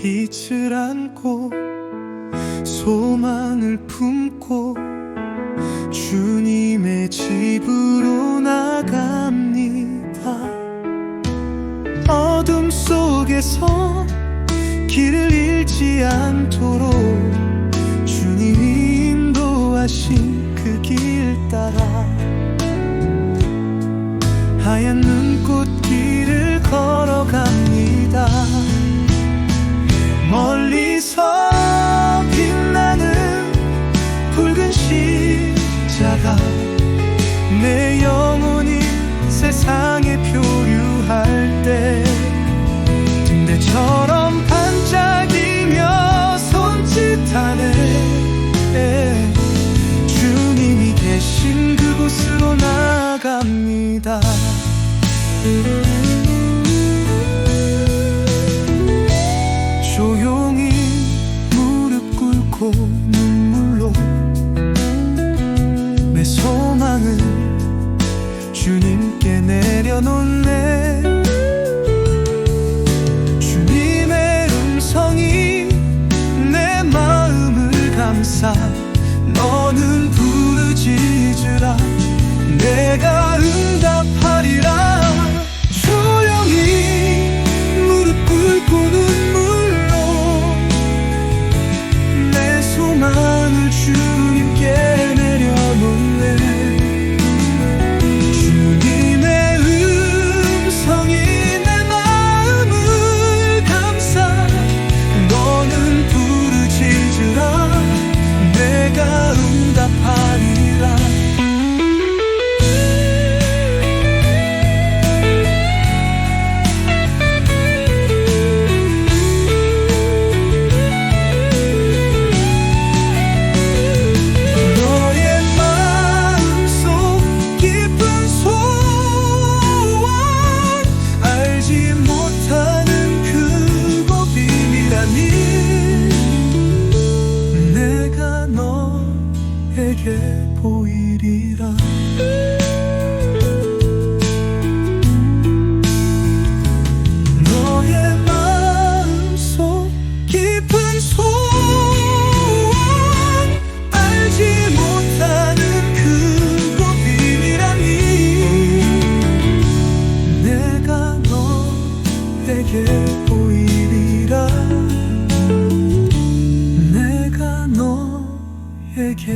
빛을 안고 소망을 품고 주님의 집으로 나갑니다. 어둠 속에서 길을 잃지 않도록 주님 인도하신 그 길 따라 하얀 눈꽃길을 걸어갑니다. 멀리서 빛나는 붉은 십자가. 내 영혼이 세상에 표류할 때 등대처럼 반짝이며 손짓하네. 주님이 계신 그곳으로 나갑니다 감싸 너는 부르짖으라. 내가 응답 보이리라. 내가 너에게